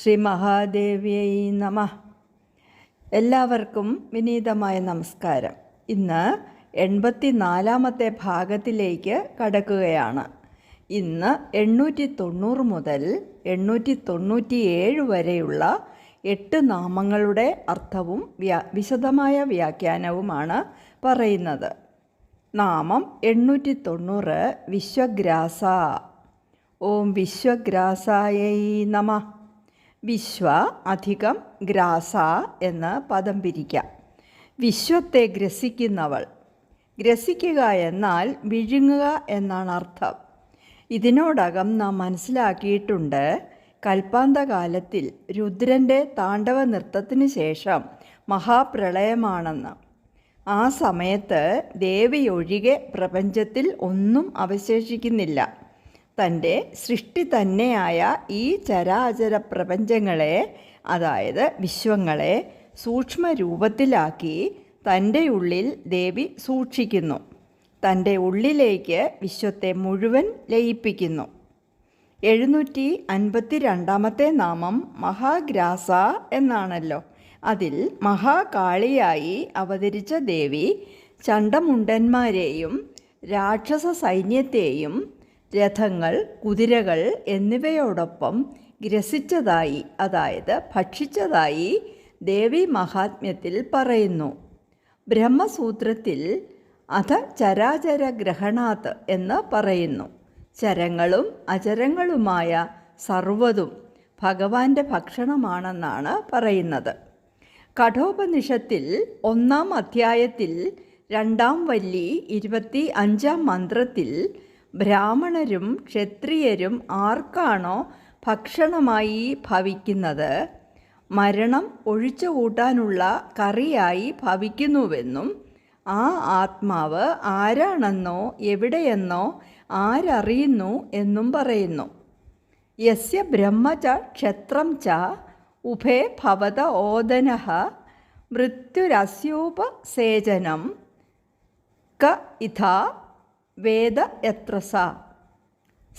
ശ്രീ മഹാദേവ്യൈ നമ. എല്ലാവർക്കും വിനീതമായ നമസ്കാരം. ഇന്ന് എൺപത്തി നാലാമത്തെ ഭാഗത്തിലേക്ക് കടക്കുകയാണ്. ഇന്ന് എണ്ണൂറ്റി തൊണ്ണൂറ് മുതൽ എണ്ണൂറ്റി തൊണ്ണൂറ്റി ഏഴ് വരെയുള്ള എട്ട് നാമങ്ങളുടെ അർത്ഥവും വ്യാ വിശദമായ വ്യാഖ്യാനവുമാണ് പറയുന്നത്. നാമം എണ്ണൂറ്റി തൊണ്ണൂറ് വിശ്വഗ്രാസ. ഓം വിശ്വഗ്രാസായൈ നമ. വിശ്വ അധികം ഗ്രാസ എന്ന് പദം പിരിക്കാം. വിശ്വത്തെ ഗ്രസിക്കുന്നവൾ. ഗ്രസിക്കുക എന്നാൽ വിഴുങ്ങുക എന്നാണ് അർത്ഥം. ഇതിനോടകം നാം മനസ്സിലാക്കിയിട്ടുണ്ട് കൽപ്പാന്തകാലത്തിൽ രുദ്രന്റെ താണ്ഡവ നൃത്തത്തിന് ശേഷം മഹാപ്രളയമാണെന്ന്. ആ സമയത്ത് ദേവിയൊഴികെ പ്രപഞ്ചത്തിൽ ഒന്നും അവശേഷിക്കുന്നില്ല. തന്റെ സൃഷ്ടി തന്നെയായ ഈ ചരാചര പ്രപഞ്ചങ്ങളെ അതായത് വിശ്വങ്ങളെ സൂക്ഷ്മ രൂപത്തിലാക്കി തന്റെ ഉള്ളിൽ ദേവി സൂക്ഷിക്കുന്നു. തന്റെ ഉള്ളിലേക്ക് വിശ്വത്തെ മുഴുവൻ ലയിപ്പിക്കുന്നു. എഴുന്നൂറ്റി അൻപത്തി രണ്ടാമത്തെ നാമം മഹാഗ്രാസ എന്നാണല്ലോ. അതിൽ മഹാകാളിയായി അവതരിച്ച ദേവി ചണ്ടമുണ്ടന്മാരെയും രാക്ഷസ സൈന്യത്തെയും രഥങ്ങൾ കുതിരകൾ എന്നിവയോടൊപ്പം ഗ്രസിച്ചതായി അതായത് ഭക്ഷിച്ചതായി ദേവി മഹാത്മ്യത്തിൽ പറയുന്നു. ബ്രഹ്മസൂത്രത്തിൽ അധ ചരാചര ഗ്രഹണാത്ത് എന്ന് പറയുന്നു. ചരങ്ങളും അചരങ്ങളുമായ സർവതും ഭഗവാന്റെ ഭക്ഷണമാണെന്നാണ് പറയുന്നത്. കഠോപനിഷത്തിൽ ഒന്നാം അധ്യായത്തിൽ രണ്ടാം വല്ലി ഇരുപത്തി അഞ്ചാം മന്ത്രത്തിൽ ബ്രാഹ്മണരും ക്ഷത്രിയരും ആർക്കാണോ ഭക്ഷണമായി ഭവിക്കുന്നത്? മരണം ഒഴിച്ചു കൂട്ടാനുള്ള കറിയായി ഭവിക്കുന്നുവെന്നും ആ ആത്മാവ് ആരാണെന്നോ എവിടെയെന്നോ ആരറിയുന്നു എന്നും പറയുന്നു. യസ്യ ബ്രഹ്മച ക്ഷത്രം ച ഉഭേ ഭവത ഓദന മൃത്യുരസ്യോപസേചനം ക ഇഥാ വേദ എത്രസ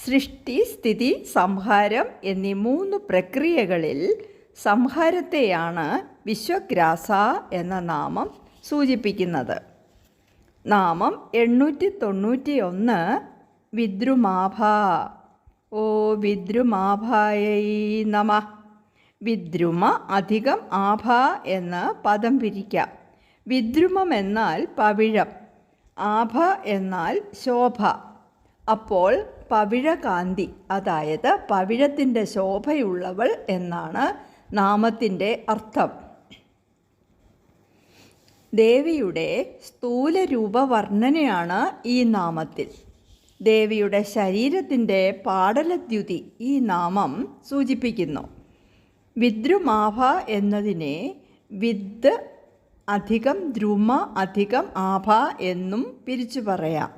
സൃഷ്ടി സ്ഥിതി സംഹാരം എന്നീ മൂന്ന് പ്രക്രിയകളിൽ സംഹാരത്തെയാണ് വിശ്വഗ്രാസ എന്ന നാമം സൂചിപ്പിക്കുന്നത്. നാമം എണ്ണൂറ്റി തൊണ്ണൂറ്റി ഒന്ന് വിദ്രുമാഭ. ഓ വിദ്രുമാഭായൈ നമ. വിദ്രുമ അധികം ആഭ എന്ന് പദം പിരിക്കാം. വിദ്രുമം എന്നാൽ പവിഴം. ആഭ എന്നാൽ ശോഭ. അപ്പോൾ പവിഴകാന്തി അതായത് പവിഴത്തിന്റെ ശോഭയുള്ളവൾ എന്നാണ് നാമത്തിന്റെ അർത്ഥം. ദേവിയുടെ സ്ഥൂല രൂപവർണനയാണ് ഈ നാമത്തിൽ. ദേവിയുടെ ശരീരത്തിന്റെ പാടലദ്യുതി ഈ നാമം സൂചിപ്പിക്കുന്നു. വിദ്രുമാഭ എന്നതിനെ വിദ് അധികം ദ്രുമ അധികം ആഭ എന്നും പിരിച്ചു പറയാം.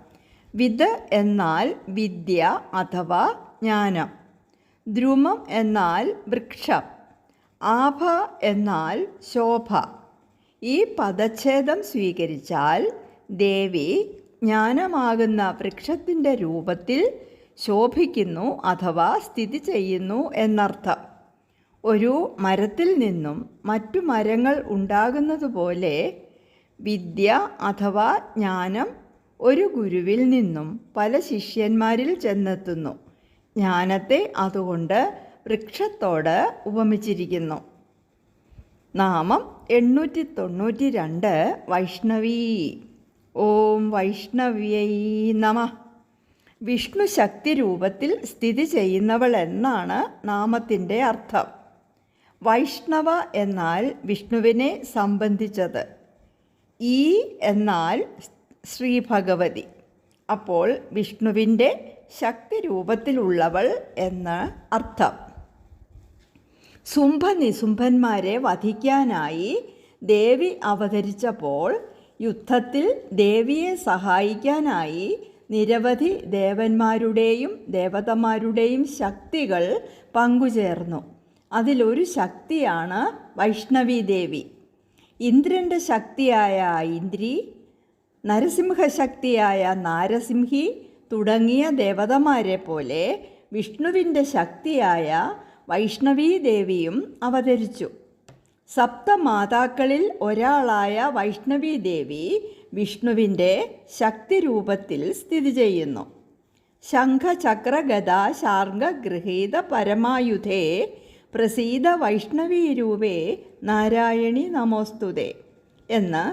വിദ് എന്നാൽ വിദ്യ അഥവാ ജ്ഞാനം. ദ്രുമം എന്നാൽ വൃക്ഷം. ആഭ എന്നാൽ ശോഭ. ഈ പദച്ഛേദം സ്വീകരിച്ചാൽ ദേവി ജ്ഞാനമാകുന്ന വൃക്ഷത്തിന്റെ രൂപത്തിൽ ശോഭിക്കുന്നു അഥവാ സ്ഥിതി ചെയ്യുന്നു എന്നർത്ഥം. ഒരു മരത്തിൽ നിന്നും മറ്റു മരങ്ങൾ ഉണ്ടാകുന്നതുപോലെ വിദ്യ അഥവാ ജ്ഞാനം ഒരു ഗുരുവിൽ നിന്നും പല ശിഷ്യന്മാരിൽ ചെന്നെത്തുന്നു. ജ്ഞാനത്തെ അതുകൊണ്ട് വൃക്ഷത്തോട് ഉപമിച്ചിരിക്കുന്നു. നാമം എണ്ണൂറ്റി തൊണ്ണൂറ്റി രണ്ട് വൈഷ്ണവി. ഓം വൈഷ്ണവ്യൈ നമ. വിഷ്ണു ശക്തി രൂപത്തിൽ സ്ഥിതി ചെയ്യുന്നവൾ എന്നാണ് നാമത്തിന്റെ അർത്ഥം. വൈഷ്ണവ എന്നാൽ വിഷ്ണുവിനെ സംബന്ധിച്ചത്. ഈ എന്നാൽ ശ്രീ ഭഗവതി അപ്പോൾ വിഷ്ണുവിന്റെ ശക്തി രൂപത്തിലുള്ളവൾ എന്ന് അർത്ഥം. സുംഭ നിസുംഭന്മാരെ വധിക്കാനായി ദേവി അവതരിച്ചപ്പോൾ യുദ്ധത്തിൽ ദേവിയെ സഹായിക്കാനായി നിരവധി ദേവന്മാരുടെയും ദേവതമാരുടെയും ശക്തികൾ പങ്കുചേർന്നു. അതിലൊരു ശക്തിയാണ് വൈഷ്ണവി ദേവി. ഇന്ദ്രന്റെ ശക്തിയായ ഇന്ദ്രി നരസിംഹശക്തിയായ നാരസിംഹി തുടങ്ങിയ ദേവതമാരെ പോലെ വിഷ്ണുവിന്റെ ശക്തിയായ വൈഷ്ണവീ ദേവിയും അവതരിച്ചു. സപ്തമാതാക്കളിൽ ഒരാളായ വൈഷ്ണവി ദേവി വിഷ്ണുവിന്റെ ശക്തിരൂപത്തിൽ സ്ഥിതി ചെയ്യുന്നു. ശംഖചക്രഗത ശാർഗ പരമായുധേ പ്രസീത വൈഷ്ണവീരൂപേ നാരായണി നമോസ്തുതേ എന്ന്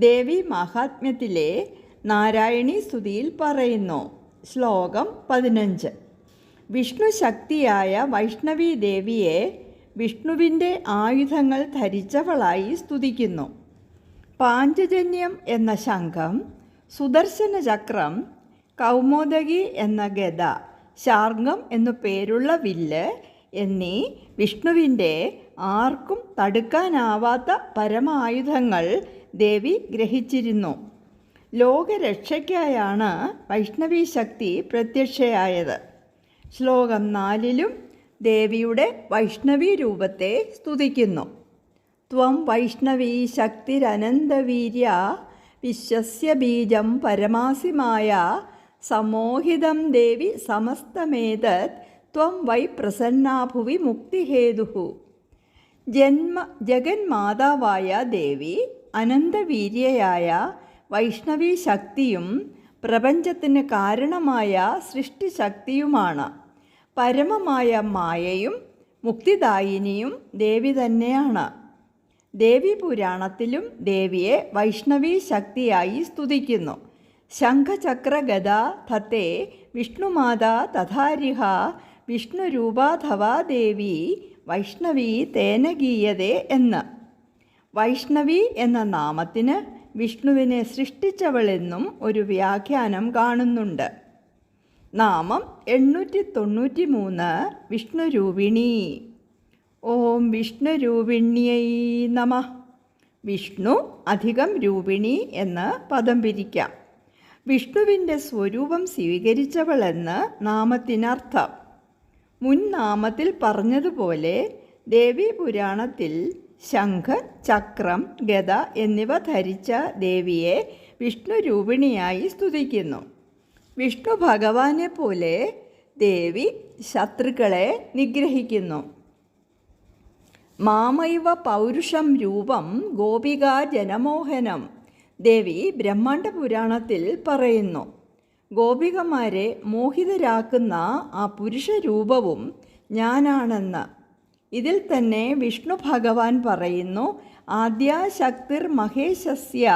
ദേവി മഹാത്മ്യത്തിലെ നാരായണി സ്തുതിയിൽ പറയുന്നു. ശ്ലോകം പതിനഞ്ച്. വിഷ്ണു ശക്തിയായ വൈഷ്ണവി ദേവിയെ വിഷ്ണുവിന്റെ ആയുധങ്ങൾ ധരിച്ചവളായി സ്തുതിക്കുന്നു. പാഞ്ചജന്യം എന്ന ശംഖം സുദർശന ചക്രം കൗമോദകി എന്ന ഗത ശാർഗം എന്നു പേരുള്ള വില്ല് എന്നീ വിഷ്ണുവിന്റെ ആർക്കും തടുക്കാനാവാത്ത പരമായുധങ്ങൾ ദേവി ഗ്രഹിച്ചിരുന്നു. ലോകരക്ഷയ്ക്കായാണ് വൈഷ്ണവി ശക്തി പ്രത്യക്ഷയായത്. ശ്ലോകം നാലിലും ദേവിയുടെ വൈഷ്ണവി രൂപത്തെ സ്തുതിക്കുന്നു. ത്വം വൈഷ്ണവീ ശക്തിരനന്തവീര്യ വിശ്വസ്യ ബീജം പരമാസിമായ സമോഹിതം ദേവി സമസ്തമേതത് ത്വം വൈ പ്രസന്നാഭുവി മുക്തിഹേതു. ജന്മ ജഗന്മാതാവായ ദേവി അനന്തവീര്യയായ വൈഷ്ണവി ശക്തിയും പ്രപഞ്ചത്തിന് കാരണമായ സൃഷ്ടിശക്തിയുമാണ്. പരമമായ മായയും മുക്തിദായിനിയും ദേവി തന്നെയാണ്. ദേവി പുരാണത്തിലും ദേവിയെ വൈഷ്ണവി ശക്തിയായി സ്തുതിക്കുന്നു. ശംഖചക്രഗത തത്തെ വിഷ്ണുമാത തഥാരിഹ വിഷ്ണുരൂപാധവാ ദേവി വൈഷ്ണവി തേന ഗീയതേ എന്ന്. വൈഷ്ണവി എന്ന നാമത്തിന് വിഷ്ണുവിനെ സൃഷ്ടിച്ചവളെന്നും ഒരു വ്യാഖ്യാനം കാണുന്നുണ്ട്. നാമം എണ്ണൂറ്റി തൊണ്ണൂറ്റി മൂന്ന് വിഷ്ണുരൂപിണി. ഓം വിഷ്ണുരൂപിണ്യൈ നമ. വിഷ്ണു അധികം രൂപിണി എന്ന് പദം പിരിക്കാം. വിഷ്ണുവിന്റെ സ്വരൂപം സ്വീകരിച്ചവളെന്ന് നാമത്തിനർത്ഥം. മുൻ നാമത്തിൽ പറഞ്ഞതുപോലെ ദേവി പുരാണത്തിൽ ശംഖ് ചക്രം ഗത എന്നിവ ധരിച്ച ദേവിയെ വിഷ്ണു രൂപിണിയായി സ്തുതിക്കുന്നു. വിഷ്ണു ഭഗവാനെ പോലെ ദേവി ശത്രുക്കളെ നിഗ്രഹിക്കുന്നു. മാമൈവ പൗരുഷം രൂപം ഗോപികാ ജനമോഹനം ദേവി ബ്രഹ്മാണ്ഡ പുരാണത്തിൽ പറയുന്നു. ഗോപികമാരെ മോഹിതരാക്കുന്ന ആ പുരുഷരൂപവും ഞാനാണെന്ന്. ഇതിൽ തന്നെ വിഷ്ണു ഭഗവാൻ പറയുന്നു ആദ്യ ശക്തിർ മഹേശസ്യ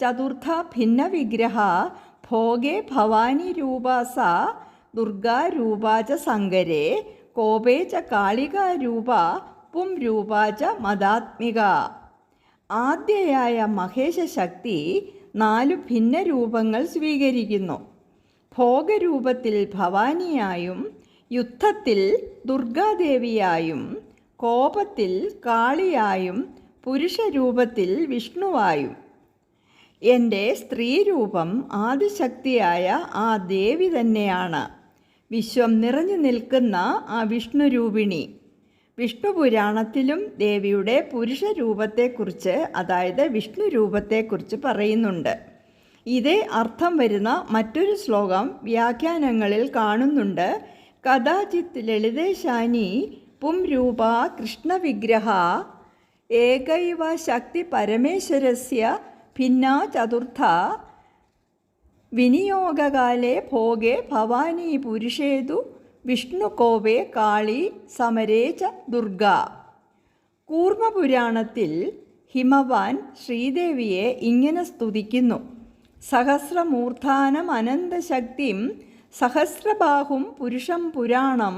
ചതുർത്ഥ ഭിന്ന വിഗ്രഹ ഭോഗേ ഭവാനി രൂപാസ ദുർഗാരൂപാച സങ്കരേ കോപേ ച കാളികാരൂപ പും രൂപാച മതാത്മിക ആദ്യയായ മഹേശ ശക്തി നാലു ഭിന്ന രൂപങ്ങൾ സ്വീകരിക്കുന്നു. ഭോഗരൂപത്തിൽ ഭവാനിയായും യുദ്ധത്തിൽ ദുർഗാദേവിയായും കോപത്തിൽ കാളിയായും പുരുഷരൂപത്തിൽ വിഷ്ണുവായും. എന്റെ സ്ത്രീരൂപം ആദിശക്തിയായ ആ ദേവി തന്നെയാണ്. വിശ്വം നിറഞ്ഞു നിൽക്കുന്ന ആ വിഷ്ണുരൂപിണി. വിഷ്ണുപുരാണത്തിലും ദേവിയുടെ പുരുഷരൂപത്തെക്കുറിച്ച് അതായത് വിഷ്ണുരൂപത്തെക്കുറിച്ച് പറയുന്നുണ്ട്. ഇതേ അർത്ഥം വരുന്ന മറ്റൊരു ശ്ലോകം വ്യാഖ്യാനങ്ങളിൽ കാണുന്നുണ്ട്. കഥാചിത് ലളിതേശാനി പും രൂപ കൃഷ്ണവിഗ്രഹ ഏകൈവ ശക്തി പരമേശ്വരസ്യ ഭിന്ന ചതുർത്ഥ വിനിയോഗകാലേ ഭോഗേ ഭവാനി പുരുഷേതു വിഷ്ണുകോപേ കാളി സമരേ ച ദുർഗ. കൂർമ്മപുരാണത്തിൽ ഹിമവാൻ ശ്രീദേവിയെ ഇങ്ങനെ സ്തുതിക്കുന്നു. സഹസ്രമൂർധാനം അനന്തശക്തിം സഹസ്രബാഹും പുരുഷം പുരാണം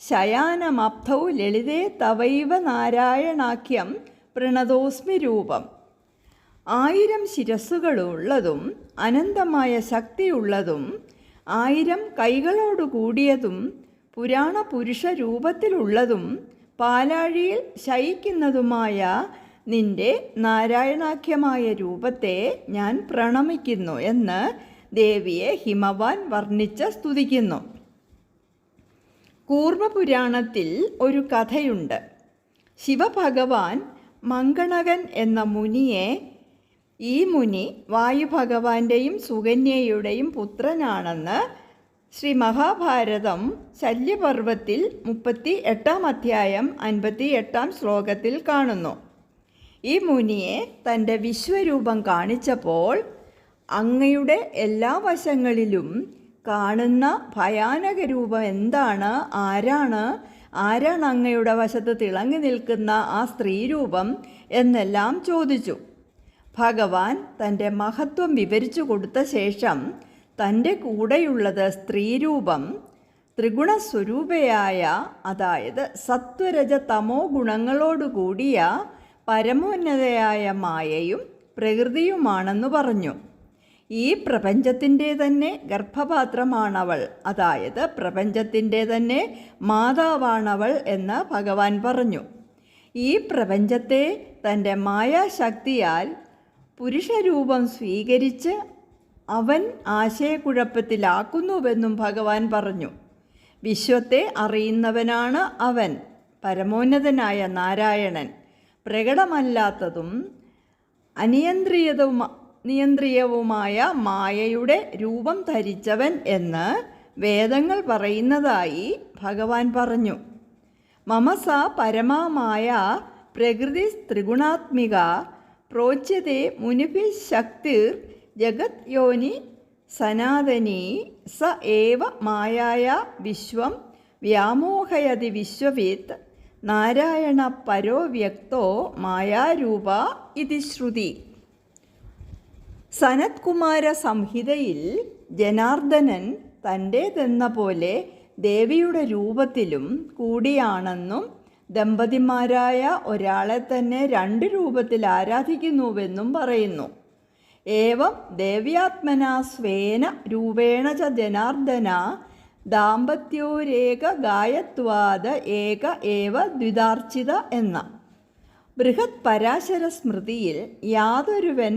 ശയാനമബ്ധൗ ലളിതേ തവൈവ നാരായണാഖ്യം പ്രണതോസ്മി രൂപം. ആയിരം ശിരസ്സുകളുള്ളതും അനന്തമായ ശക്തിയുള്ളതും ആയിരം കൈകളോടു കൂടിയതും പുരാണ പുരുഷ രൂപത്തിലുള്ളതും പാലാഴിയിൽ ശയിക്കുന്നതുമായ നിന്റെ നാരായണാഖ്യമായ രൂപത്തെ ഞാൻ പ്രണമിക്കുന്നു എന്ന് ദേവിയെ ഹിമവാൻ വർണിച്ച് സ്തുതിക്കുന്നു. കൂർമ്മപുരാണത്തിൽ ഒരു കഥയുണ്ട്. ശിവഭഗവാൻ മങ്കണകൻ എന്ന മുനിയെ ഈ മുനി വായുഭഗവാന്റെയും സുകന്യയുടെയും പുത്രനാണെന്ന് ശ്രീ മഹാഭാരതം ശല്യപർവത്തിൽ മുപ്പത്തി എട്ടാം അധ്യായം അൻപത്തി എട്ടാം ശ്ലോകത്തിൽ കാണുന്നു. ഈ മുനിയെ തന്റെ വിശ്വരൂപം കാണിച്ചപ്പോൾ അങ്ങയുടെ എല്ലാ വശങ്ങളിലും കാണുന്ന ഭയാനക രൂപം എന്താണ്? ആരാണ്? ആരാണ് അങ്ങയുടെ വശത്ത് തിളങ്ങി നിൽക്കുന്ന ആ സ്ത്രീരൂപം എന്നെല്ലാം ചോദിച്ചു. ഭഗവാൻ തന്റെ മഹത്വം വിവരിച്ചു കൊടുത്ത ശേഷം തന്റെ കൂടെയുള്ളത് സ്ത്രീരൂപം ത്രിഗുണസ്വരൂപയായ അതായത് സത്വരജ തമോ ഗുണങ്ങളോടുകൂടിയ പരമോന്നതയായ മായയും പ്രകൃതിയുമാണെന്ന് പറഞ്ഞു. ഈ പ്രപഞ്ചത്തിന്റെ തന്നെ ഗർഭപാത്രമാണവൾ. അതായത് പ്രപഞ്ചത്തിന്റെ തന്നെ മാതാവാണവൾ എന്ന് ഭഗവാൻ പറഞ്ഞു. ഈ പ്രപഞ്ചത്തെ തന്റെ മായാശക്തിയാൽ പുരുഷരൂപം സ്വീകരിച്ച് അവൻ ആശയക്കുഴപ്പത്തിലാക്കുന്നുവെന്നും ഭഗവാൻ പറഞ്ഞു. വിശ്വത്തെ അറിയുന്നവനാണ് അവൻ. പരമോന്നതനായ നാരായണൻ. പ്രകടമല്ലാത്തതും അനിയന്ത്രിതവും നിയന്ത്രിയവുമായ മായയുടെ രൂപം ധരിച്ചവൻ എന്ന് വേദങ്ങൾ പറയുന്നതായി ഭഗവാൻ പറഞ്ഞു. മമസ പരമാമായ പ്രകൃതി ത്രിഗുണാത്മിക പ്രോച്യത്തെ മുനിഭി ശക്തിർ ജഗത് യോനി സനാതനി സ ഏവ മായായ വിശ്വം വ്യാമോഹയതി വിശ്വവിത്ത് നാരായണ പരോ വ്യക്തോ മായാരൂപ ഇതി ശ്രുതി. സനത്കുമാര സംഹിതയിൽ ജനാർദ്ദനൻ തന്റേതെന്ന പോലെ ദേവിയുടെ രൂപത്തിലും കൂടിയാണെന്നും ദമ്പതിമാരായ ഒരാളെ തന്നെ രണ്ട് രൂപത്തിൽ ആരാധിക്കുന്നുവെന്നും പറയുന്നു. ഏവം ദേവ്യാത്മന സ്വേന രൂപേണ ച ജനാർദ്ദന ദാമ്പത്യോരേക ഗായത്വാദ ഏക ഏവ ദ്വിതാർച്ചിത എന്ന. ബൃഹത് പരാശര സ്മൃതിയിൽ യാതൊരുവൻ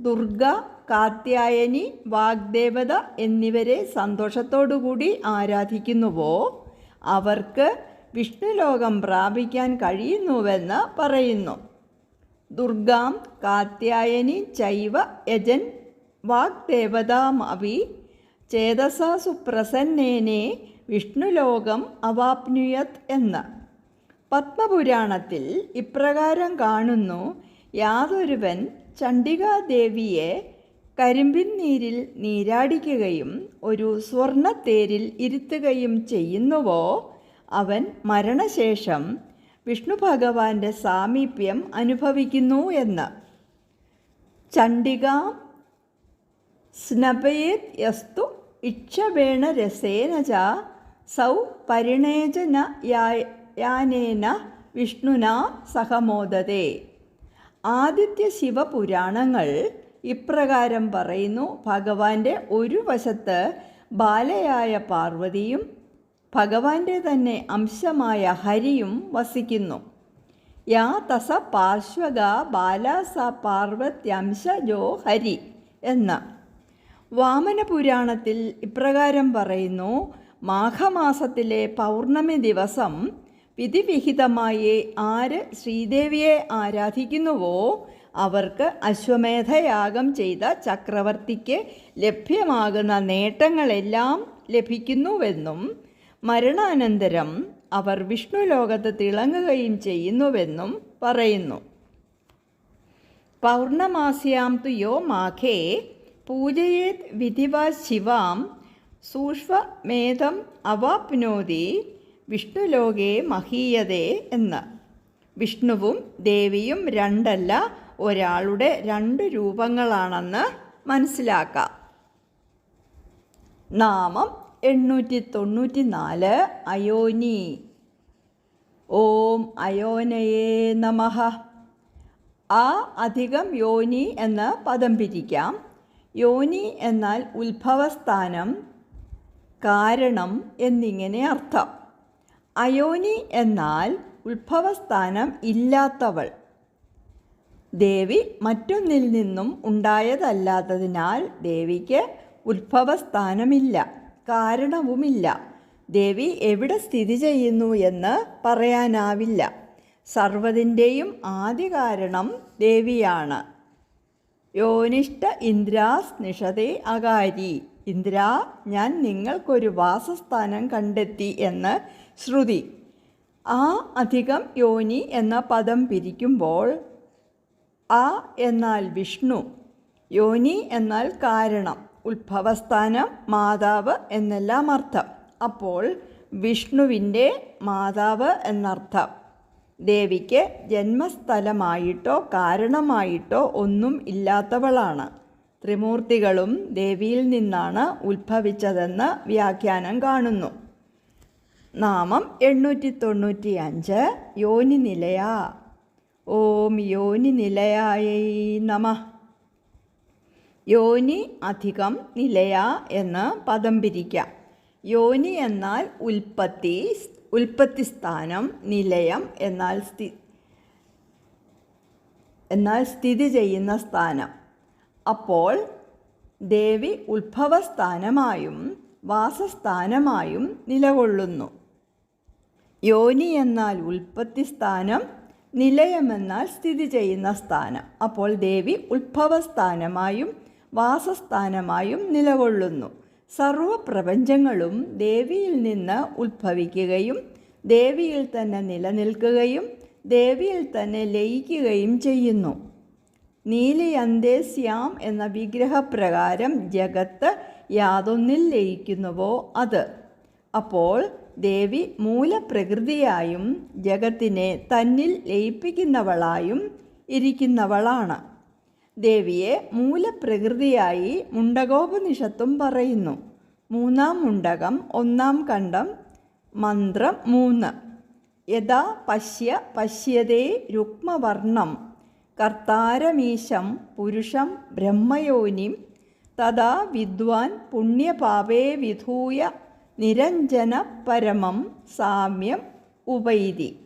ദുർഗ കാത്യായനി വാഗ്ദേവത എന്നിവരെ സന്തോഷത്തോടുകൂടി ആരാധിക്കുന്നുവോ അവർക്ക് വിഷ്ണുലോകം പ്രാപിക്കാൻ കഴിയുന്നുവെന്ന് പറയുന്നു. ദുർഗാം കാത്യായനി ചൈവ യജൻ വാഗ്ദേവതാമവി ചേതസാ സുപ്രസന്നേനെ വിഷ്ണുലോകം അവാപ്നുയത് എന്ന്. പത്മപുരാണത്തിൽ ഇപ്രകാരം കാണുന്നു യാതൊരുവൻ ചണ്ഡികാദേവിയെ കരിമ്പിൻ നീരിൽ നീരാടിക്കുകയും ഒരു സ്വർണത്തേരിൽ ഇരുത്തുകയും ചെയ്യുന്നുവോ? അവൻ മരണശേഷം വിഷ്ണു ഭഗവാന്റെ സാമീപ്യം അനുഭവിക്കുന്നു എന്ന്. ചണ്ഡിക സ്നപയേത് യസ്തു ഇക്ഷവേണ രസേന ച സൗ പരിണേജന യാനേന വിഷ്ണുന സഹമോദതേ. ആദിത്യ ശിവപുരാണങ്ങൾ ഇപ്രകാരം പറയുന്നു ഭഗവാന്റെ ഒരു വശത്ത് ബാലയായ പാർവതിയും ഭഗവാന്റെ തന്നെ അംശമായ ഹരിയും വസിക്കുന്നു. യാ തസ പാർശ്വക ബാലാസ പാർവത്യംശജോ ഹരി എന്ന് വാമനപുരാണത്തിൽ ഇപ്രകാരം പറയുന്നു മാഘമാസത്തിലെ പൗർണമി ദിവസം വിധിവിഹിതമായി ആര് ശ്രീദേവിയെ ആരാധിക്കുന്നുവോ അവർക്ക് അശ്വമേധയാഗം ചെയ്ത ചക്രവർത്തിക്ക് ലഭ്യമാകുന്ന നേട്ടങ്ങളെല്ലാം ലഭിക്കുന്നുവെന്നും മരണാനന്തരം അവർ വിഷ്ണു ലോകത്ത് തിളങ്ങുകയും ചെയ്യുന്നുവെന്നും പറയുന്നു. പൗർണമാസ്യാം തു യോ മാഘേ പൂജയേത് വിധിവാ ശിവാം സൂക്ഷ്മമേധം അവാപ്നോതി വിഷ്ണുലോകേ മഹീയതേ എന്ന്. വിഷ്ണുവും ദേവിയും രണ്ടല്ല ഒരാളുടെ രണ്ട് രൂപങ്ങളാണെന്ന് മനസ്സിലാക്കാം. നാമം എണ്ണൂറ്റി തൊണ്ണൂറ്റി നാല് അയോനി. ഓം അയോനയേ നമഃ. ആ അധികം യോനി എന്ന് പദം പിരിക്കാം. യോനി എന്നാൽ ഉത്ഭവസ്ഥാനം കാരണം എന്നിങ്ങനെ അർത്ഥം. അയോനി എന്നാൽ ഉത്ഭവസ്ഥാനം ഇല്ലാത്തവൾ. ദേവി മറ്റൊന്നിൽ നിന്നും ഉണ്ടായതല്ലാത്തതിനാൽ ദേവിക്ക് ഉത്ഭവസ്ഥാനമില്ല കാരണവുമില്ല. ദേവി എവിടെ സ്ഥിതി ചെയ്യുന്നു എന്ന് പറയാനാവില്ല. സർവതിന്റെയും ആദ്യ കാരണം ദേവിയാണ്. യോനിഷ്ട ഇന്ദ്രാസ് നിഷതേ അകാരി. ഇന്ദ്ര ഞാൻ നിങ്ങൾക്കൊരു വാസസ്ഥാനം കണ്ടെത്തി എന്ന് ശ്രുതി. ആ അധികം യോനി എന്ന പദം പിരിക്കുമ്പോൾ ആ എന്നാൽ വിഷ്ണു യോനി എന്നാൽ കാരണം ഉത്ഭവസ്ഥാനം മാതാവ് എന്നെല്ലാം അർത്ഥം. അപ്പോൾ വിഷ്ണുവിന്റെ മാതാവ് എന്നർത്ഥം. ദേവിക്ക് ജന്മസ്ഥലമായിട്ടോ കാരണമായിട്ടോ ഒന്നും ഇല്ലാത്തവളാണ്. ത്രിമൂർത്തികളും ദേവിയിൽ നിന്നാണ് ഉത്ഭവിച്ചതെന്ന് വ്യാഖ്യാനം കാണുന്നു. നാമം എണ്ണൂറ്റി തൊണ്ണൂറ്റി അഞ്ച് യോനി നിലയ ഓം യോനി നിലയായൈ നമ. യോനി അധികം നിലയ എന്ന് പദം പിരിക്കാം. യോനി എന്നാൽ ഉൽപ്പത്തി ഉൽപ്പത്തി സ്ഥാനം നിലയം എന്നാൽ സ്ഥി എന്നാൽ സ്ഥിതി ചെയ്യുന്ന സ്ഥാനം. അപ്പോൾ ദേവി ഉത്ഭവസ്ഥാനമായും വാസസ്ഥാനമായും നിലകൊള്ളുന്നു. യോനി എന്നാൽ ഉൽപ്പത്തി സ്ഥാനം നിലയമെന്നാൽ സ്ഥിതി ചെയ്യുന്ന സ്ഥാനം. അപ്പോൾ ദേവി ഉത്ഭവസ്ഥാനമായും വാസസ്ഥാനമായും നിലകൊള്ളുന്നു. സർവപ്രപഞ്ചങ്ങളും ദേവിയിൽ നിന്ന് ഉത്ഭവിക്കുകയും ദേവിയിൽ തന്നെ നിലനിൽക്കുകയും ദേവിയിൽ തന്നെ ലയിക്കുകയും ചെയ്യുന്നു. നീലയന്തേസ്യാം എന്ന വിഗ്രഹപ്രകാരം ജഗത്ത് യാതൊന്നിൽ ലയിക്കുന്നുവോ അത്? അപ്പോൾ ദേവി മൂലപ്രകൃതിയായും ജഗത്തിനെ തന്നിൽ ലയിപ്പിക്കുന്നവളായും ഇരിക്കുന്നവളാണ്. ദേവിയെ മൂലപ്രകൃതിയായി മുണ്ടകോപനിഷത്തും പറയുന്നു. മൂന്നാം മുണ്ടകം ഒന്നാം കണ്ടം മന്ത്രം മൂന്ന്. യഥാ പശ്യ പശ്യതേ രുക്മവർണം കർത്താരമീശം പുരുഷം ബ്രഹ്മയോനിം. തഥാ വിദ്വാൻ പുണ്യപാപേ വിധൂയ നിരഞ്ജന പരമം സാമ്യം ഉപൈതി.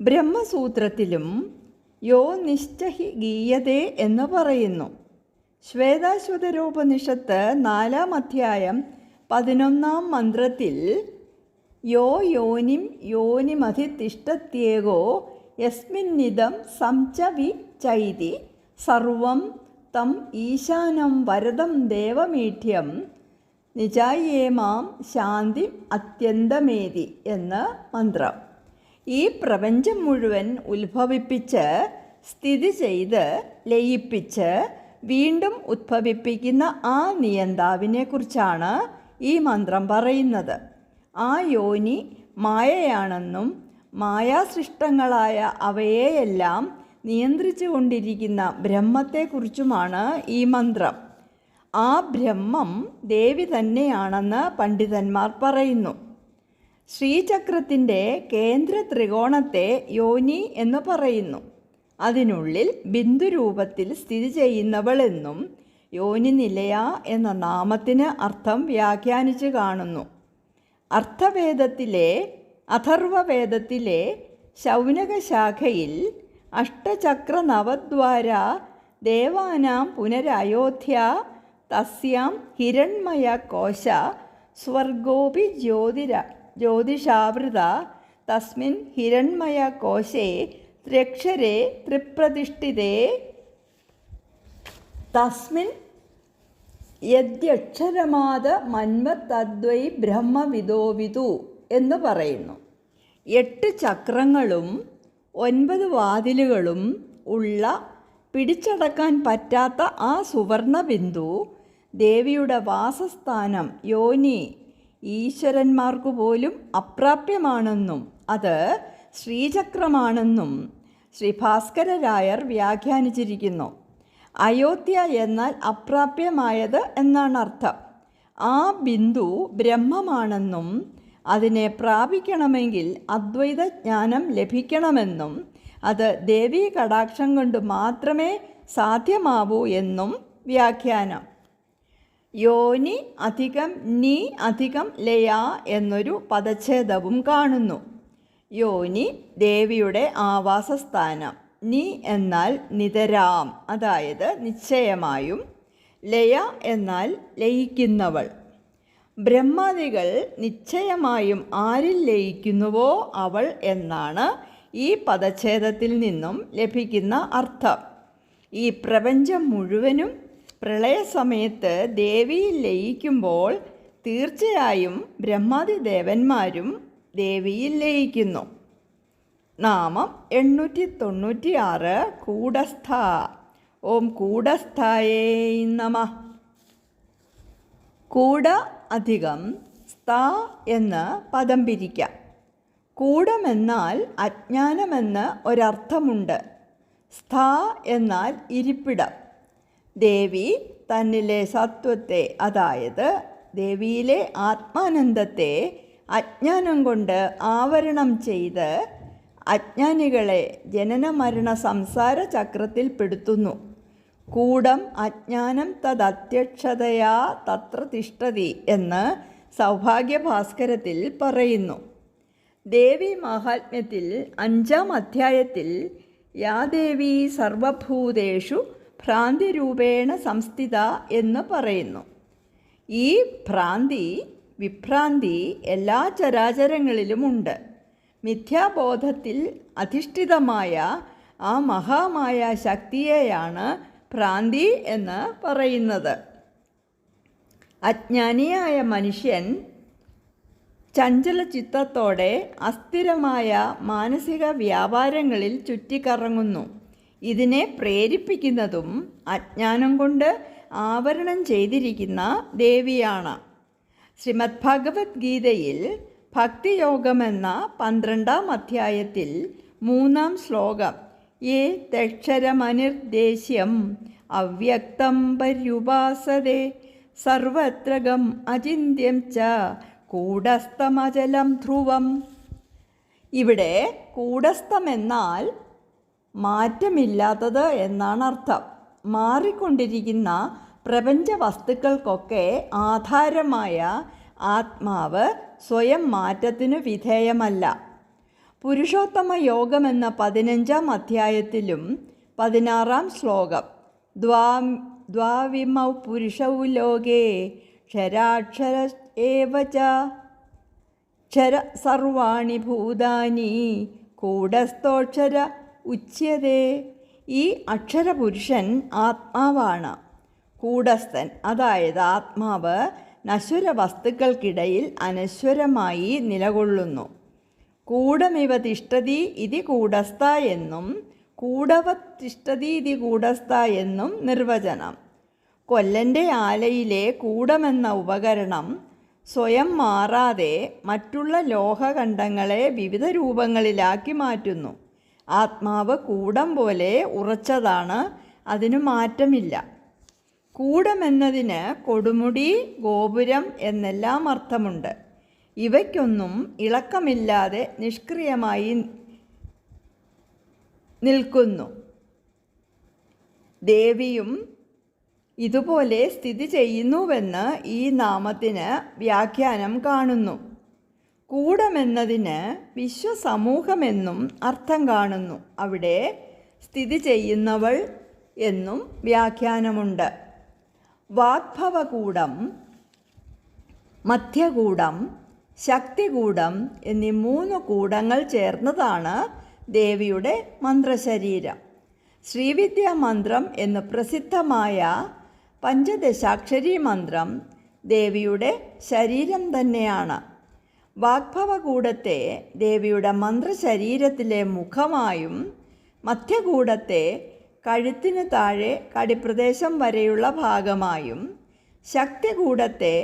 ബ്രഹ്മസൂത്രത്തിലും യോ നിശ്ചഹി ഗീയതേ എന്ന് പറയുന്നു. ശ്വേതാശ്വതരോപനിഷത്ത് നാലാം അധ്യായം പതിനൊന്നാം മന്ത്രത്തിൽ യോ യോനിം യോനിമധിതിഷ്ഠത്യേകോ യസ്മിന്നിതം സംചവി ചൈതി സർവം തം ഈശാനം വരദം ദേവമീഠ്യം നിജായേമാം ശാന്തി അത്യന്തമേതി എന്ന് മന്ത്രം. ഈ പ്രപഞ്ചം മുഴുവൻ ഉത്ഭവിപ്പിച്ച് സ്ഥിതി ചെയ്ത് ലയിപ്പിച്ച് വീണ്ടും ഉത്ഭവിപ്പിക്കുന്ന ആ നിയന്താവിനെക്കുറിച്ചാണ് ഈ മന്ത്രം പറയുന്നത്. ആ യോനി മായയാണെന്നും മായാസൃഷ്ടങ്ങളായ അവയെയെല്ലാം നിയന്ത്രിച്ചു കൊണ്ടിരിക്കുന്ന ബ്രഹ്മത്തെക്കുറിച്ചുമാണ് ഈ മന്ത്രം. ആ ബ്രഹ്മം ദേവി തന്നെയാണെന്ന് പണ്ഡിതന്മാർ പറയുന്നു. ശ്രീചക്രത്തിന്റെ കേന്ദ്ര ത്രികോണത്തെ യോനി എന്ന് പറയുന്നു. അതിനുള്ളിൽ ബിന്ദുരൂപത്തിൽ സ്ഥിതി ചെയ്യുന്നവളെന്നും യോനി നിലയ എന്ന നാമത്തിന് അർത്ഥം വ്യാഖ്യാനിച്ച് കാണുന്നു. അർത്ഥവേദത്തിലെ അഥർവവേദത്തിലെ ശൗനക ശാഖയിൽ അഷ്ടചക്ര നവദ്വാര ദേവാനാം പുനരയോധ്യ തസ്യാം ഹിരൺമയ കോശ സ്വർഗോപി ജ്യോതിര ജ്യോതിഷാവൃത തസ്മിൻ ഹിരൺമയ കോശേ ത്രക്ഷരേ ത്രിപ്രതിഷ്ഠിതേ. തസ്മിൻ യദ്യക്ഷരമാത മന്മത്തദ്വൈ ബ്രഹ്മവിദോവിതു എന്ന് പറയുന്നു. എട്ട് ചക്രങ്ങളും ഒൻപത് വാതിലുകളും ഉള്ള പിടിച്ചടക്കാൻ പറ്റാത്ത ആ സുവർണ ബിന്ദു ദേവിയുടെ വാസസ്ഥാനം യോനി ഈശ്വരന്മാർക്കു പോലും അപ്രാപ്യമാണെന്നും അത് ശ്രീചക്രമാണെന്നും ശ്രീ ഭാസ്കര രായർ വ്യാഖ്യാനിച്ചിരിക്കുന്നു. അയോധ്യ എന്നാൽ അപ്രാപ്യമായത് എന്നാണ് അർത്ഥം. ആ ബിന്ദു ബ്രഹ്മമാണെന്നും അതിനെ പ്രാപിക്കണമെങ്കിൽ അദ്വൈത ജ്ഞാനം ലഭിക്കണമെന്നും അത് ദേവീ കടാക്ഷം കൊണ്ട് മാത്രമേ സാധ്യമാവൂ എന്നും വ്യാഖ്യാനം. യോനി അധികം നീ അധികം ലയാ എന്നൊരു പദച്ഛേദവും കാണുന്നു. യോനി ദേവിയുടെ ആവാസസ്ഥാനം. നീ എന്നാൽ നിതരാം. അതായത് നിശ്ചയമായും ലയ എന്നാൽ ലയിക്കുന്നവൾ. ബ്രഹ്മാദികൾ നിശ്ചയമായും ആരിൽ ലയിക്കുന്നുവോ അവൾ എന്നാണ് ഈ പദച്ഛേദത്തിൽ നിന്നും ലഭിക്കുന്ന അർത്ഥം. ഈ പ്രപഞ്ചം മുഴുവനും പ്രളയസമയത്ത് ദേവിയിൽ ലയിക്കുമ്പോൾ തീർച്ചയായും ബ്രഹ്മാതി ദേവന്മാരും ദേവിയിൽ ലയിക്കുന്നു. നാമം എണ്ണൂറ്റി തൊണ്ണൂറ്റി ആറ് കൂടസ്ഥ. ഓം കൂടസ്ഥായേ നമ. കൂട അധികം സ്ഥ എന്ന് പദം പിരിക്കാം. കൂടമെന്നാൽ അജ്ഞാനമെന്ന് ഒരർത്ഥമുണ്ട്. സ്ഥ എന്നാൽ ഇരിപ്പിടം. ദേവി തന്നിലെ സത്വത്തെ അതായത് ദേവിയിലെ ആത്മാനന്ദത്തെ അജ്ഞാനം കൊണ്ട് ആവരണം ചെയ്ത് അജ്ഞാനികളെ ജനന മരണ സംസാര ചക്രത്തിൽ പെടുത്തുന്നു. കൂടം അജ്ഞാനം തദ്ധ്യക്ഷതയാ തത്ര തിഷ്ടതി എന്ന് സൗഭാഗ്യഭാസ്കരത്തിൽ പറയുന്നു. ദേവി മാഹാത്മ്യത്തിൽ അഞ്ചാം അധ്യായത്തിൽ യാദേവി സർവഭൂതേഷു ഭ്രാന്തിരൂപേണ സംസ്ഥിത എന്ന് പറയുന്നു. ഈ ഭ്രാന്തി വിഭ്രാന്തി എല്ലാ ചരാചരങ്ങളിലുമുണ്ട്. മിഥ്യാബോധത്തിൽ അധിഷ്ഠിതമായ ആ മഹാമായ ശക്തിയെയാണ് ഭ്രാന്തി എന്ന് പറയുന്നത്. അജ്ഞാനിയായ മനുഷ്യൻ ചഞ്ചല ചിത്തത്തോടെ അസ്ഥിരമായ മാനസിക വ്യാപാരങ്ങളിൽ ചുറ്റിക്കറങ്ങുന്നു. ഇതിനെ പ്രേരിപ്പിക്കുന്നതും അജ്ഞാനം കൊണ്ട് ആവരണം ചെയ്തിരിക്കുന്ന ദേവിയാണ്. ശ്രീമദ് ഭഗവത്ഗീതയിൽ ഭക്തിയോഗമെന്ന പന്ത്രണ്ടാം അധ്യായത്തിൽ മൂന്നാം ശ്ലോകം ഏ തക്ഷരമനിർദ്ദേശ്യം അവ്യക്തം പര്യുപാസതേ സർവത്രകം അചിന്യം ച കൂടസ്ഥമചലം ധ്രുവം. ഇവിടെ കൂടസ്ഥമെന്നാൽ മാറ്റമില്ലാത്തത് എന്നാണ് അർത്ഥം. മാറിക്കൊണ്ടിരിക്കുന്ന പ്രപഞ്ച വസ്തുക്കൾക്കൊക്കെ ആധാരമായ ആത്മാവ് സ്വയം മാറ്റത്തിനു വിധേയമല്ല. പുരുഷോത്തമ യോഗം എന്ന പതിനഞ്ചാം അധ്യായത്തിലും പതിനാറാം ശ്ലോകം ദ്വാ ദ്വാവിമൗ പുരുഷൗ ലോകേ ക്ഷരാക്ഷര ക്ഷര സർവാണി ഭൂതാനി കൂടസ്ഥോക്ഷര ഉച്യതേ ഈ അക്ഷരപുരുഷൻ ആത്മാവാണ്. കൂടസ്ഥൻ അതായത് ആത്മാവ് നശ്വര വസ്തുക്കൾക്കിടയിൽ അനശ്വരമായി നിലകൊള്ളുന്നു. കൂടമിവ തിഷ്ടതി ഇതി കൂടസ്ഥ എന്നും കൂടവ തിഷ്ടതി ഇതി കൂടസ്ഥ എന്നും നിർവചനം. കൊല്ലന്റെ ആലയിലെ കൂടമെന്ന ഉപകരണം സ്വയം മാറാതെ മറ്റുള്ള ലോഹഖണ്ഡങ്ങളെ വിവിധ രൂപങ്ങളിലാക്കി മാറ്റുന്നു. ആത്മാവ് കൂടം പോലെ ഉറച്ചതാണ് അതിന് മാറ്റമില്ല. കൂടമെന്നതിന് കൊടുമുടി ഗോപുരം എന്നെല്ലാം അർത്ഥമുണ്ട്. ഇവയ്ക്കൊന്നും ഇളക്കമില്ലാതെ നിഷ്ക്രിയമായി നിൽക്കുന്നു. ദേവിയും ഇതുപോലെ സ്ഥിതി ചെയ്യുന്നുവെന്ന് ഈ നാമത്തിന് വ്യാഖ്യാനം കാണുന്നു. കൂടമെന്നതിന് വിശ്വസമൂഹമെന്നും അർത്ഥം കാണുന്നു. അവിടെ സ്ഥിതി ചെയ്യുന്നവൾ എന്നും വ്യാഖ്യാനമുണ്ട്. വാഗ്ഭവകൂടം മധ്യകൂടം ശക്തികൂടം എന്നീ മൂന്ന് കൂടങ്ങൾ ചേർന്നതാണ് ദേവിയുടെ മന്ത്രശരീരം. ശ്രീവിദ്യാ മന്ത്രം എന്ന് പ്രസിദ്ധമായ പഞ്ചദശാക്ഷരി മന്ത്രം ദേവിയുടെ ശരീരം തന്നെയാണ്. വാഗ്ഭവകൂടത്തെ ദേവിയുടെ മന്ത്രശരീരത്തിലെ മുഖമായും മധ്യകൂടത്തെ കഴുത്തിന് താഴെ കടിപ്രദേശം വരെയുള്ള ഭാഗമായും ശക്തികൂടത്തെ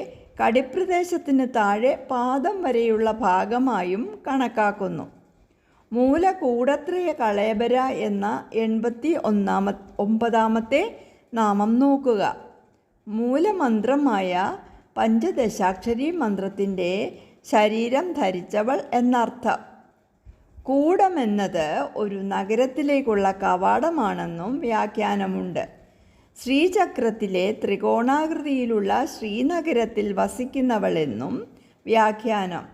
കടിപ്രദേശത്തിന് താഴെ പാദം വരെയുള്ള ഭാഗമായും കണക്കാക്കുന്നു. മൂലകൂടത്രയ കളേബര എന്ന എൺപത്തി ഒന്നാമ ഒമ്പതാമത്തെ നാമം നോക്കുക. മൂലമന്ത്രമായ പഞ്ചദശാക്ഷരി മന്ത്രത്തിന്റെ ശരീരം ധരിച്ചവൾ എന്നർത്ഥം. കൂടമെന്നത് ഒരു നഗരത്തിലേക്കുള്ള കവാടമാണെന്നും വ്യാഖ്യാനമുണ്ട്. ശ്രീചക്രത്തിലെ ത്രികോണാകൃതിയിലുള്ള ശ്രീനഗരത്തിൽ വസിക്കുന്നവളെന്നും വ്യാഖ്യാനം.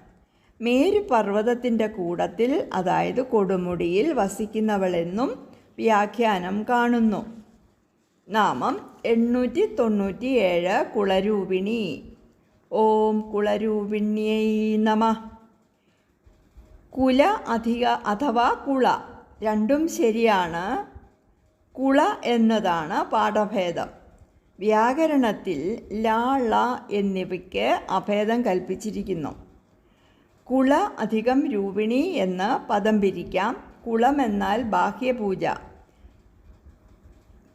മേരുപർവതത്തിന്റെ കൂടത്തിൽ അതായത് കൊടുമുടിയിൽ വസിക്കുന്നവളെന്നും വ്യാഖ്യാനം കാണുന്നു. നാമം എണ്ണൂറ്റി തൊണ്ണൂറ്റിയേഴ് കുളരൂപിണി. ഓം കുളരൂപിണ്യൈ നമ. കുല അധിക അഥവാ കുള രണ്ടും ശരിയാണ്. കുള എന്നതാണ് പാഠഭേദം. വ്യാകരണത്തിൽ ലാള ള എന്നിവയ്ക്ക് അഭേദം കൽപ്പിച്ചിരിക്കുന്നു. കുള അധികം രൂപിണി എന്ന് പദം പിരിക്കാം. കുളമെന്നാൽ ബാഹ്യപൂജ.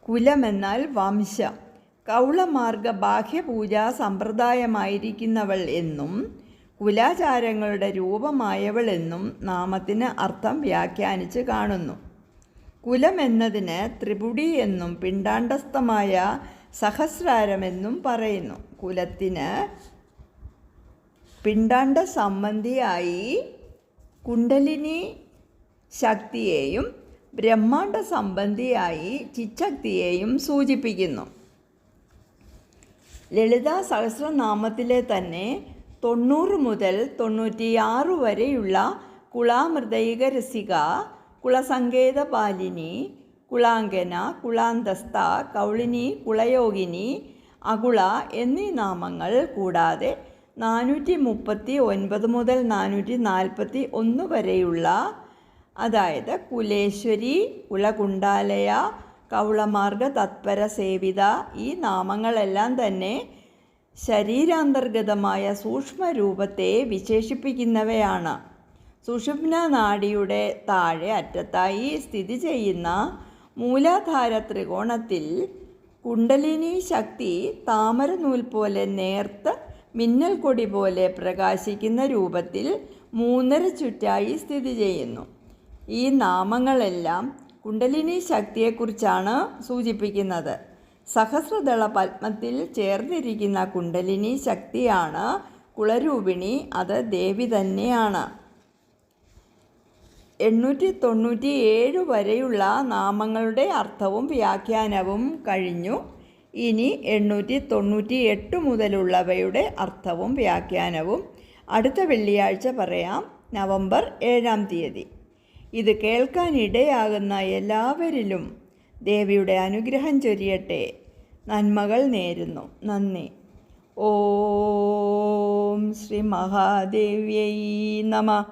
കുലമെന്നാൽ വംശം. കൗളമാർഗ ബാഹ്യപൂജാ സമ്പ്രദായമായിരിക്കുന്നവൾ എന്നും കുലാചാരങ്ങളുടെ രൂപമായവൾ എന്നും നാമത്തിന് അർത്ഥം വ്യാഖ്യാനിച്ച് കാണുന്നു. കുലം എന്നതിന് ത്രിപുടി എന്നും പിണ്ടാണ്ടസ്ഥമായ സഹസ്രാരമെന്നും പറയുന്നു. കുലത്തിന് പിണ്ടാണ്ട സംബന്ധിയായി കുണ്ടലിനി ശക്തിയെയും ബ്രഹ്മാണ്ട സംബന്ധിയായി ചിച്ചക്തിയെയും സൂചിപ്പിക്കുന്നു. ലളിത സഹസ്രനാമത്തിലെ തന്നെ തൊണ്ണൂറ് മുതൽ തൊണ്ണൂറ്റിയാറ് വരെയുള്ള കുളാമൃദയിക രസിക കുളസങ്കേത പാലിനി കുളാങ്കന കുളാന്തസ്ഥ കൗളിനി കുളയോഗിനി അകുള എന്നീ നാമങ്ങൾ കൂടാതെ നാനൂറ്റി മുപ്പത്തി ഒൻപത് മുതൽ നാനൂറ്റി നാൽപ്പത്തി ഒന്ന് വരെയുള്ള അതായത് കുലേശ്വരി കുളകുണ്ടാലയ കൗളമാർഗ തത്പര സേവിത ഈ നാമങ്ങളെല്ലാം തന്നെ ശരീരാന്തർഗതമായ സൂക്ഷ്മരൂപത്തെ വിശേഷിപ്പിക്കുന്നവയാണ്. സുഷുപ്ന നാഡിയുടെ താഴെ അറ്റത്തായി സ്ഥിതി ചെയ്യുന്ന മൂലാധാര ത്രികോണത്തിൽ കുണ്ടലിനി ശക്തി താമരനൂൽ പോലെ നേർത്ത് മിന്നൽ കൊടി പോലെ പ്രകാശിക്കുന്ന രൂപത്തിൽ മൂന്നര ചുറ്റായി സ്ഥിതി ചെയ്യുന്നു. ഈ നാമങ്ങളെല്ലാം കുണ്ടലിനി ശക്തിയെക്കുറിച്ചാണ് സൂചിപ്പിക്കുന്നത്. സഹസ്രദള പത്മത്തിൽ ചേർന്നിരിക്കുന്ന കുണ്ടലിനി ശക്തിയാണ് കുളരൂപിണി. അത് ദേവി തന്നെയാണ്. എണ്ണൂറ്റി തൊണ്ണൂറ്റി ഏഴ് വരെയുള്ള നാമങ്ങളുടെ അർത്ഥവും വ്യാഖ്യാനവും കഴിഞ്ഞു. ഇനി എണ്ണൂറ്റി തൊണ്ണൂറ്റി എട്ട് മുതലുള്ളവയുടെ അർത്ഥവും വ്യാഖ്യാനവും അടുത്ത വെള്ളിയാഴ്ച പറയാം. നവംബർ ഏഴാം തീയതി. ഇത് കേൾക്കാനിടയാകുന്ന എല്ലാവരിലും ദേവിയുടെ അനുഗ്രഹം ചൊരിയട്ടെ. നന്മകൾ നേരുന്നു. നന്ദി. ഓം ശ്രീ മഹാദേവ്യൈ നമ.